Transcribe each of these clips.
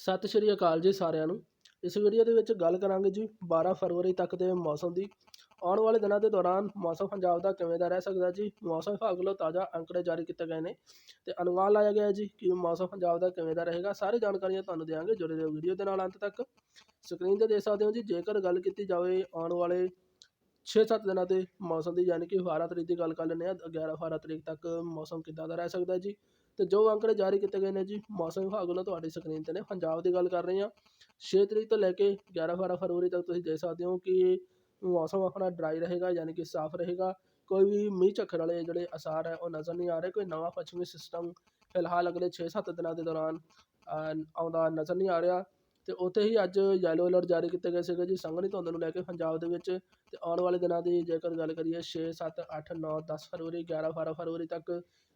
ਸਤਿ ਸ਼੍ਰੀ ਅਕਾਲ ਜੀ ਸਾਰਿਆਂ ਨੂੰ। ਇਸ ਵੀਡੀਓ ਦੇ ਵਿੱਚ ਗੱਲ ਕਰਾਂਗੇ ਜੀ 12 ਫਰਵਰੀ ਤੱਕ ਦੇ ਮੌਸਮ ਦੀ। ਆਉਣ ਵਾਲੇ ਦਿਨਾਂ ਦੇ ਦੌਰਾਨ ਮੌਸਮ ਪੰਜਾਬ ਦਾ ਕਿਵੇਂ ਦਾ ਰਹਿ ਸਕਦਾ ਜੀ? ਮੌਸਮ ਵਿਭਾਗ ਵੱਲੋਂ ਤਾਜ਼ਾ ਅੰਕੜੇ ਜਾਰੀ ਕੀਤੇ ਗਏ ਨੇ ਤੇ ਅਨੁਮਾਨ ਲਾਇਆ ਗਿਆ ਜੀ ਕਿ ਮੌਸਮ ਪੰਜਾਬ ਦਾ ਕਿਵੇਂ ਦਾ ਰਹੇਗਾ। ਸਾਰੀ ਜਾਣਕਾਰੀਆਂ ਤੁਹਾਨੂੰ ਦੇਵਾਂਗੇ ਜੁੜੇ ਰਹੋ ਵੀਡੀਓ ਦੇ ਨਾਲ ਅੰਤ ਤੱਕ। ਸਕਰੀਨ ਤੇ ਦੇਖ ਸਕਦੇ ਹੋ ਜੀ, ਜੇਕਰ ਗੱਲ ਕੀਤੀ ਜਾਵੇ ਆਉਣ ਵਾਲੇ 6-7 ਦਿਨਾਂ 'ਤੇ ਮੌਸਮ ਦੀ, ਯਾਨੀ ਕਿ 12 ਤਰੀਕ ਦੀ ਗੱਲ ਕਰ ਲੈਂਦੇ ਹਾਂ 11 12 ਤਰੀਕ ਤੱਕ ਮੌਸਮ ਕਿੱਦਾਂ ਦਾ ਰਹਿ ਸਕਦਾ ਜੀ? ਤੇ ਜੋ ਅੰਕੜੇ ਜਾਰੀ ਕੀਤੇ ਗਏ ਨੇ ਜੀ, ਮੌਸਮ ਵਿਭਾਗ ਵੱਲੋਂ ਤੁਹਾਡੀ ਸਕਰੀਨ ਤੇ ਨੇ, ਪੰਜਾਬ ਦੀ ਗੱਲ ਕਰ ਰਹੇ ਹਾਂ। 6 ਤਰੀਕ ਤੋਂ ਲੈ ਕੇ 11 12 ਫਰਵਰੀ ਤੱਕ ਤੁਸੀਂ ਦੇਖ ਸਕਦੇ ਹੋ ਕਿ ਮੌਸਮ ਆਪਣਾ ਡਰਾਈ ਰਹੇਗਾ, ਯਾਨੀ ਕਿ ਸਾਫ਼ ਰਹੇਗਾ। ਕੋਈ ਵੀ ਮੀਂਹ ਝੱਖੜ ਵਾਲੇ ਜਿਹੜੇ ਅਸਾਰ ਹੈ, ਉਹ ਨਜ਼ਰ ਨਹੀਂ ਆ ਰਹੇ। ਕੋਈ ਨਵਾਂ ਪੱਛਮੀ ਸਿਸਟਮ ਫਿਲਹਾਲ ਅਗਲੇ 6-7 ਦਿਨਾਂ ਦੇ ਦੌਰਾਨ ਆਉਂਦਾ ਨਜ਼ਰ ਨਹੀਂ ਆ ਰਿਹਾ। ਤੇ ਉੱਥੇ ਹੀ ਅੱਜ ਯੈਲੋ ਅਲਰਟ ਜਾਰੀ ਕੀਤੇ ਗਏ ਸੀਗੇ ਜੀ, ਸੰਘਣੀ ਧੁੰਦ ਨੂੰ ਲੈ ਕੇ ਪੰਜਾਬ ਦੇ ਵਿੱਚ। ਤੇ ਆਉਣ ਵਾਲੇ ਦਿਨਾਂ ਦੀ ਜੇਕਰ ਗੱਲ ਕਰੀਏ 6 7 8 9 10 ਫਰਵਰੀ 11 12 ਫਰਵਰੀ ਤੱਕ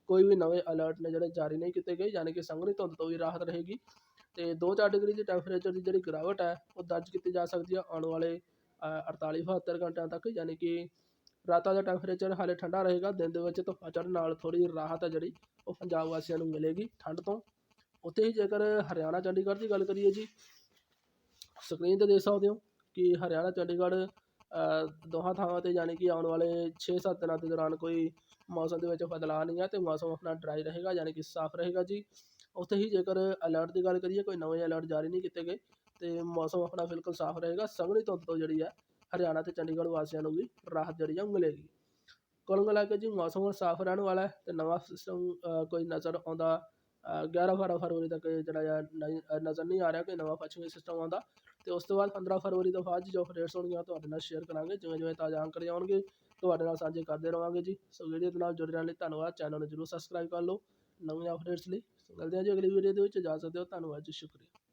ਕੋਈ ਵੀ ਨਵੇਂ ਅਲਰਟ ਨੇ ਜਿਹੜੇ ਜਾਰੀ ਨਹੀਂ ਕੀਤੇ ਗਏ, ਯਾਨੀ ਕਿ ਸੰਘਣੀ ਧੁੰਦ ਤੋਂ ਵੀ ਰਾਹਤ ਰਹੇਗੀ। ਤੇ 2-4 ਡਿਗਰੀ ਦੀ ਟੈਂਪਰੇਚਰ ਦੀ ਜਿਹੜੀ ਗਿਰਾਵਟ ਹੈ, ਉਹ ਦਰਜ ਕੀਤੀ ਜਾ ਸਕਦੀ ਹੈ ਆਉਣ ਵਾਲੇ 48-72 ਘੰਟਿਆਂ ਤੱਕ, ਯਾਨੀ ਕਿ ਰਾਤਾਂ ਦਾ ਟੈਂਪਰੇਚਰ ਹਾਲੇ ਠੰਡਾ ਰਹੇਗਾ। ਦਿਨ ਦੇ ਵਿੱਚ ਧੁੱਪਾਂ ਚੜ੍ਹਨ ਨਾਲ ਥੋੜੀ ਰਾਹਤ ਹੈ ਜਿਹੜੀ, ਉਹ ਪੰਜਾਬ ਵਾਸੀਆਂ ਨੂੰ ਮਿਲੇਗੀ ਠੰਡ ਤੋਂ। ਉੱਥੇ ਹੀ ਜੇਕਰ ਹਰਿਆਣਾ ਚੰਡੀਗੜ੍ਹ ਦੀ ਗੱਲ ਕਰੀਏ ਜੀ ਸਕਰੀਨ ਤੇ ਦੇਖ ਸਕਦੇ ਹੋ ਕਿ ਹਰਿਆਣਾ ਚੰਡੀਗੜ੍ਹ ਦੋਹਾਂ ਥਾਵਾਂ ਤੇ ਯਾਨੀ ਕਿ ਆਉਣ ਵਾਲੇ 6-7 ਦਿਨਾਂ ਦੇ ਦੌਰਾਨ ਕੋਈ ਮੌਸਮ ਦੇ ਵਿੱਚ ਬਦਲਾਅ ਨਹੀਂ ਹੈ ਅਤੇ ਮੌਸਮ ਆਪਣਾ ਡਰਾਈ ਰਹੇਗਾ ਯਾਨੀ ਕਿ ਸਾਫ਼ ਰਹੇਗਾ ਜੀ। ਉੱਥੇ ਹੀ ਜੇਕਰ ਅਲਰਟ ਦੀ ਗੱਲ ਕਰੀਏ, ਕੋਈ ਨਵੇਂ ਅਲਰਟ ਜਾਰੀ ਨਹੀਂ ਕੀਤੇ ਗਏ ਤੇ ਮੌਸਮ ਆਪਣਾ ਬਿਲਕੁਲ ਸਾਫ਼ ਰਹੇਗਾ। ਸੰਘਣੀ ਧੁੰਦ ਤੋਂ ਜਿਹੜੀ ਹੈ, ਹਰਿਆਣਾ ਅਤੇ ਚੰਡੀਗੜ੍ਹ ਵਾਸੀਆਂ ਨੂੰ ਵੀ ਰਾਹਤ ਜਿਹੜੀ ਆ ਮਿਲੇਗੀ। ਕੁੱਲ ਮਿਲਾ ਕੇ ਜੀ, ਮੌਸਮ ਸਾਫ਼ ਰਹਿਣ ਵਾਲਾ ਹੈ ਅਤੇ ਨਵਾਂ ਸਿਸਟਮ ਕੋਈ ਨਜ਼ਰ ਆਉਂਦਾ 11 12 ਫਰਵਰੀ ਤੱਕ ਜਿਹੜਾ ਆ, ਨਹੀਂ- ਨਜ਼ਰ ਨਹੀਂ ਆ ਰਿਹਾ ਕੋਈ ਨਵਾਂ ਪੱਛਮੀ ਸਿਸਟਮ ਆਉਂਦਾ। ਤੇ ਉਸ ਤੋਂ ਬਾਅਦ 15 ਫਰਵਰੀ ਤੋਂ ਬਾਅਦ ਜੋ ਅਪਡੇਟਸ ਹੋਣਗੀਆਂ ਉਹ ਤੁਹਾਡੇ ਨਾਲ ਸ਼ੇਅਰ ਕਰਾਂਗੇ, ਜਿਵੇਂ ਜਿਵੇਂ ਤਾਜ਼ਾ ਅੰਕੜੇ ਆਉਣਗੇ, ਤੁਹਾਡੇ ਨਾਲ ਸਾਂਝੇ ਕਰਦੇ ਰਵਾਂਗੇ ਜੀ। ਸੋ ਵੀਡੀਓ ਦੇ ਨਾਲ ਜੁੜੇ ਰਹਿਣ ਲਈ ਧੰਨਵਾਦ। ਚੈਨਲ ਨੂੰ ਜਰੂਰ ਸਬਸਕ੍ਰਾਈਬ ਕਰ ਲਓ ਨਵੀਆਂ ਅਪਡੇਟਸ ਲਈ। ਸੋ ਮਿਲਦੇ ਹਾਂ ਜੀ ਅਗਲੀ ਵੀਡੀਓ ਦੇ ਵਿੱਚ। ਜਾ ਸਕਦੇ ਹੋ। ਧੰਨਵਾਦ ਜੀ, ਸ਼ੁਕਰੀਆ।